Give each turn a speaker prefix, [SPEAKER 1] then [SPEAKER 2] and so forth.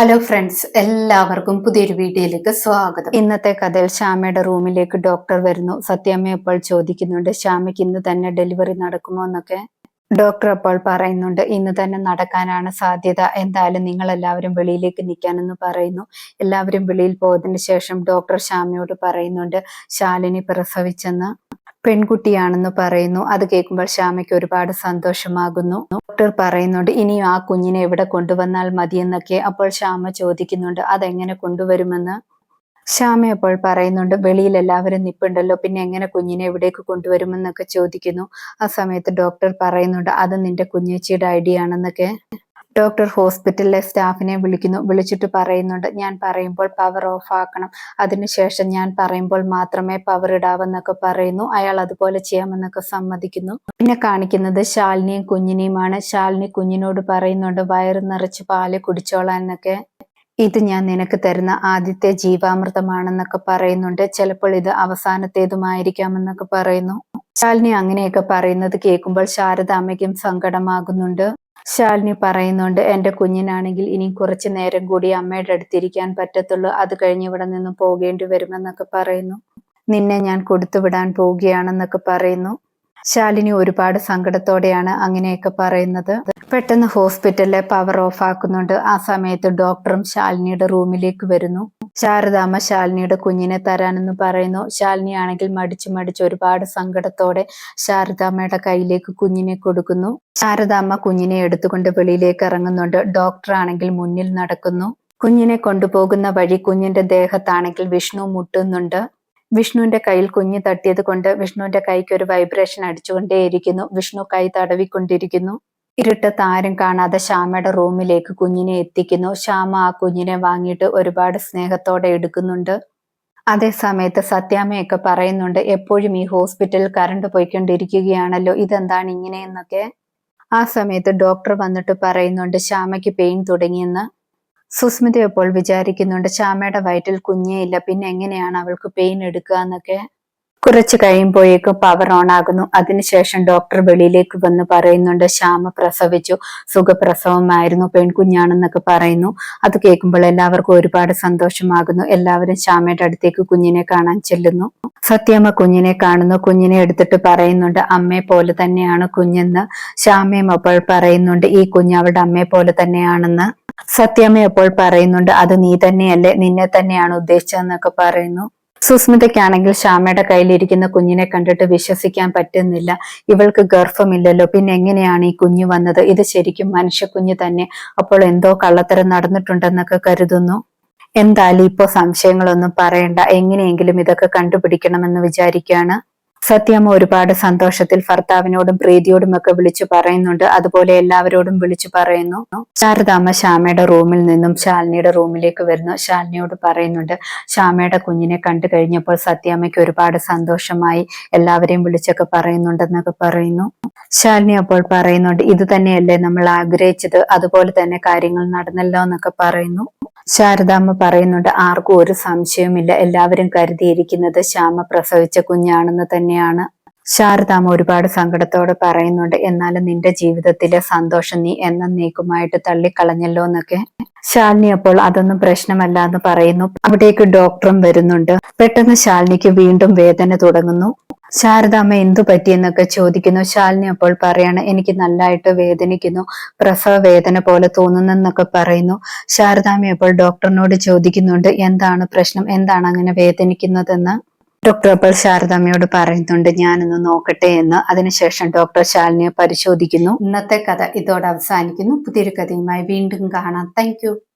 [SPEAKER 1] Hello friends എല്ലാവർക്കും പുതിയൊരു വീഡിയോയിലേക്ക് സ്വാഗതം. ഇന്നത്തെ കഥയിൽ ശ്യാമയുടെ റൂമിലേക്ക് ഡോക്ടർ വരുന്നു. സത്യമ്മ ഇപ്പോൾ ചോദിക്കുന്നുണ്ട് ശ്യാമയ്ക്ക് ഇന്ന് തന്നെ ഡെലിവറി നടക്കുമോ എന്നൊക്കെ. ഡോക്ടർ അപ്പോൾ പറയുന്നുണ്ട് ഇന്ന് തന്നെ നടക്കാനാണ് സാധ്യത. എന്തായാലും നിങ്ങൾ എല്ലാവരും വെളിയിലേക്ക് നിൽക്കാനെന്ന് പറയുന്നു. എല്ലാവരും വെളിയിൽ പോയതിന് ശേഷം ഡോക്ടർ ശ്യാമയോട് പറയുന്നുണ്ട് ശാലിനി പ്രസവിച്ചെന്ന് പെൺകുട്ടിയാണെന്ന് പറയുന്നു. അത് കേൾക്കുമ്പോൾ ശ്യാമയ്ക്ക് ഒരുപാട് സന്തോഷമാകുന്നു. ഡോക്ടർ പറയുന്നുണ്ട് ഇനിയും ആ കുഞ്ഞിനെ എവിടെ കൊണ്ടുവന്നാൽ മതിയെന്നൊക്കെ അപ്പോൾ ശ്യാമ ചോദിക്കുന്നുണ്ട് അതെങ്ങനെ കൊണ്ടുവരുമെന്ന്? ശ്യാമ അപ്പോൾ പറയുന്നുണ്ട് വെളിയിൽ എല്ലാവരും നിപ്പുണ്ടല്ലോ പിന്നെ എങ്ങനെ കുഞ്ഞിനെ എവിടേക്ക് കൊണ്ടുവരുമെന്നൊക്കെ ചോദിക്കുന്നു. ആ സമയത്ത് ഡോക്ടർ പറയുന്നുണ്ട് അത് നിന്റെ കുഞ്ഞേച്ചിയുടെ ഐഡിയ ആണെന്നൊക്കെ. ഡോക്ടർ ഹോസ്പിറ്റലിലെ സ്റ്റാഫിനെ വിളിക്കുന്നു. വിളിച്ചിട്ട് പറയുന്നുണ്ട് ഞാൻ പറയുമ്പോൾ പവർ ഓഫ് ആക്കണം. അതിനുശേഷം ഞാൻ പറയുമ്പോൾ മാത്രമേ പവർ ഇടാവെന്നൊക്കെ പറയുന്നു. അയാൾ അതുപോലെ ചെയ്യാമെന്നൊക്കെ സമ്മതിക്കുന്നു. പിന്നെ കാണിക്കുന്നത് ശാലിനിയും കുഞ്ഞിനെയുമാണ്. ശാലിനി കുഞ്ഞിനോട് പറയുന്നുണ്ട് വയറ് നിറച്ച് പാൽ കുടിച്ചോളാൻ എന്നൊക്കെ ഇത് ഞാൻ നിനക്ക് തരുന്ന ആദ്യത്തെ ജീവാമൃതമാണെന്നൊക്കെ പറയുന്നുണ്ട്. ചിലപ്പോൾ ഇത് അവസാനത്തേതുമായിരിക്കാമെന്നൊക്കെ പറയുന്നു. ശാലിനി അങ്ങനെയൊക്കെ പറയുന്നത് കേൾക്കുമ്പോൾ ശാരദ അമ്മയ്ക്കും സങ്കടമാകുന്നുണ്ട്. ശാലിനി പറയുന്നുണ്ട് എന്റെ കുഞ്ഞിനാണെങ്കിൽ ഇനി കുറച്ചു നേരം കൂടി അമ്മയുടെ അടുത്തിരിക്കാൻ പറ്റത്തുള്ളൂ. അത് കഴിഞ്ഞ് ഇവിടെ നിന്ന് പോകേണ്ടി വരുമെന്നൊക്കെ പറയുന്നു. നിന്നെ ഞാൻ കൊടുത്തുവിടാൻ പോവുകയാണെന്നൊക്കെ പറയുന്നു. ശാലിനി ഒരുപാട് സങ്കടത്തോടെയാണ് അങ്ങനെയൊക്കെ പറയുന്നത്. പെട്ടെന്ന് ഹോസ്പിറ്റലിലെ പവർ ഓഫ് ആക്കുന്നുണ്ട് ആ സമയത്ത് ഡോക്ടറും ശാലിനിയുടെ റൂമിലേക്ക് വരുന്നു. ശാരദാമ്മ ശാലിനിയുടെ കുഞ്ഞിനെ തരാനെന്ന് പറയുന്നു. ശാലിനി ആണെങ്കിൽ മടിച്ചു മടിച്ച് ഒരുപാട് സങ്കടത്തോടെ ശാരദാമ്മയുടെ കയ്യിലേക്ക് കുഞ്ഞിനെ കൊടുക്കുന്നു. ശാരദാമ്മ കുഞ്ഞിനെ എടുത്തുകൊണ്ട് വെളിയിലേക്ക് ഇറങ്ങുന്നുണ്ട്. ഡോക്ടർ ആണെങ്കിൽ മുന്നിൽ നടക്കുന്നു. കുഞ്ഞിനെ കൊണ്ടുപോകുന്ന വഴി കുഞ്ഞിന്റെ ദേഹത്താണെങ്കിൽ വിഷ്ണു മുട്ടുന്നുണ്ട്. വിഷ്ണുവിന്റെ കയ്യിൽ കുഞ്ഞ് തട്ടിയത് കൊണ്ട് വിഷ്ണുവിന്റെ കൈക്ക് ഒരു വൈബ്രേഷൻ അടിച്ചുകൊണ്ടേയിരിക്കുന്നു. വിഷ്ണു കൈ തടവിക്കൊണ്ടിരിക്കുന്നു. ഇരുട്ടത്ത് ആരും കാണാതെ ശ്യാമയുടെ റൂമിലേക്ക് കുഞ്ഞിനെ എത്തിക്കുന്നു. ശ്യാമ ആ കുഞ്ഞിനെ വാങ്ങിയിട്ട് ഒരുപാട് സ്നേഹത്തോടെ എടുക്കുന്നുണ്ട്. അതേ സമയത്ത് സത്യാമ്മയൊക്കെ പറയുന്നുണ്ട് എപ്പോഴും ഈ ഹോസ്പിറ്റലിൽ കറണ്ട് പോയിക്കൊണ്ടിരിക്കുകയാണല്ലോ ഇതെന്താണ് ഇങ്ങനെയെന്നൊക്കെ? ആ സമയത്ത് ഡോക്ടർ വന്നിട്ട് പറയുന്നുണ്ട് ശ്യാമയ്ക്ക് പെയിൻ തുടങ്ങിയെന്ന്. സുസ്മിത ഇപ്പോൾ വിചാരിക്കുന്നുണ്ട് ശ്യാമയുടെ വയറ്റിൽ കുഞ്ഞേ ഇല്ല പിന്നെ എങ്ങനെയാണ് അവൾക്ക് പെയിൻ എടുക്കുക എന്നൊക്കെ കുറച്ച് കഴിയുമ്പോഴേക്കും പവർ ഓൺ ആകുന്നു. അതിനുശേഷം ഡോക്ടർ വെളിയിലേക്ക് വന്ന് പറയുന്നുണ്ട് ശ്യാമ പ്രസവിച്ചു. സുഖപ്രസവമായിരുന്നു. പെൺകുഞ്ഞാണെന്നൊക്കെ പറയുന്നു. അത് കേൾക്കുമ്പോൾ എല്ലാവർക്കും ഒരുപാട് സന്തോഷമാകുന്നു. എല്ലാവരും ശ്യാമയുടെ അടുത്തേക്ക് കുഞ്ഞിനെ കാണാൻ ചെല്ലുന്നു. സത്യമ്മ കുഞ്ഞിനെ കാണുന്നു. കുഞ്ഞിനെ എടുത്തിട്ട് പറയുന്നുണ്ട് അമ്മയെ പോലെ തന്നെയാണ് കുഞ്ഞെന്ന്. ശ്യാമയും അപ്പോൾ പറയുന്നുണ്ട് ഈ കുഞ്ഞ് അവളുടെ അമ്മയെ പോലെ തന്നെയാണെന്ന്. സത്യമ്മ അപ്പോൾ പറയുന്നുണ്ട് അത് നീ തന്നെയല്ലേ? നിന്നെ തന്നെയാണ് ഉദ്ദേശിച്ചതെന്നൊക്കെ പറയുന്നു. സുസ്മിതയ്ക്കാണെങ്കിൽ ശ്യാമയുടെ കയ്യിലിരിക്കുന്ന കുഞ്ഞിനെ കണ്ടിട്ട് വിശ്വസിക്കാൻ പറ്റുന്നില്ല. ഇവൾക്ക് ഗർഭമില്ലല്ലോ. പിന്നെ എങ്ങനെയാണ് ഈ കുഞ്ഞു വന്നത്? ഇത് ശരിക്കും മനുഷ്യ കുഞ്ഞു തന്നെ. അപ്പോൾ എന്തോ കള്ളത്തരം നടന്നിട്ടുണ്ടെന്നൊക്കെ കരുതുന്നു. എന്തായാലും ഇപ്പോ സംശയങ്ങളൊന്നും പറയണ്ട. എങ്ങനെയെങ്കിലും ഇതൊക്കെ കണ്ടുപിടിക്കണമെന്ന് വിചാരിക്കുകയാണ് സത്യമ്മ ഒരുപാട് സന്തോഷത്തിൽ ഭർത്താവിനോടും പ്രീതിയോടും ഒക്കെ വിളിച്ചു പറയുന്നുണ്ട്. അതുപോലെ എല്ലാവരോടും വിളിച്ചു പറയുന്നു. ശാരദാമ്മ ശ്യാമയുടെ റൂമിൽ നിന്നും ശാലിനിയുടെ റൂമിലേക്ക് വരുന്നു. ശാലിനിയോട് പറയുന്നുണ്ട് ശ്യാമയുടെ കുഞ്ഞിനെ കണ്ടു കഴിഞ്ഞപ്പോൾ സത്യാമ്മയ്ക്ക് ഒരുപാട് സന്തോഷമായി. എല്ലാവരെയും വിളിച്ചൊക്കെ പറയുന്നുണ്ടെന്നൊക്കെ പറയുന്നു. ശാലിനി അപ്പോൾ പറയുന്നുണ്ട് ഇത് തന്നെയല്ലേ നമ്മൾ ആഗ്രഹിച്ചത്. അതുപോലെ തന്നെ കാര്യങ്ങൾ നടന്നല്ലോ എന്നൊക്കെ പറയുന്നു. ശാരദാമ്മ പറയുന്നുണ്ട് ആർക്കും ഒരു സംശയവുമില്ല. എല്ലാവരും കരുതിയിരിക്കുന്നത് ശ്യാമ പ്രസവിച്ച കുഞ്ഞാണെന്ന് തന്നെയാണ്. ശാരദാമ്മ ഒരുപാട് സങ്കടത്തോടെ പറയുന്നുണ്ട് എന്നാലും നിന്റെ ജീവിതത്തിലെ സന്തോഷം നീ എന്ന നീക്കുമായിട്ട് തള്ളിക്കളഞ്ഞല്ലോ എന്നൊക്കെ. ശാലിനി അപ്പോൾ അതൊന്നും പ്രശ്നമല്ല എന്ന് പറയുന്നു. അവിടേക്ക് ഡോക്ടറും വരുന്നുണ്ട്. പെട്ടെന്ന് ശാലിനിക്ക് വീണ്ടും വേദന തുടങ്ങുന്നു. ശാരദാമ്മ എന്തു പറ്റിയെന്നൊക്കെ ചോദിക്കുന്നു. ശാലിനി അപ്പോൾ പറയാണ് എനിക്ക് നല്ലതായിട്ട് വേദനിക്കുന്നു. പ്രസവ വേദന പോലെ തോന്നുന്നെന്നൊക്കെ പറയുന്നു. ശാരദാമ്മ അപ്പോൾ ഡോക്ടറിനോട് ചോദിക്കുന്നുണ്ട് എന്താണ് പ്രശ്നം? എന്താണ് അങ്ങനെ വേദനിക്കുന്നതെന്ന്? ഡോക്ടർ അപ്പോൾ ശാരദാമ്മയോട് പറയുന്നുണ്ട് ഞാനൊന്ന് നോക്കട്ടെ എന്ന്. അതിനുശേഷം ഡോക്ടർ ശാലിനിയെ പരിശോധിക്കുന്നു. ഇന്നത്തെ കഥ ഇതോടെ അവസാനിക്കുന്നു. പുതിയൊരു കഥയുമായി വീണ്ടും കാണാം. താങ്ക്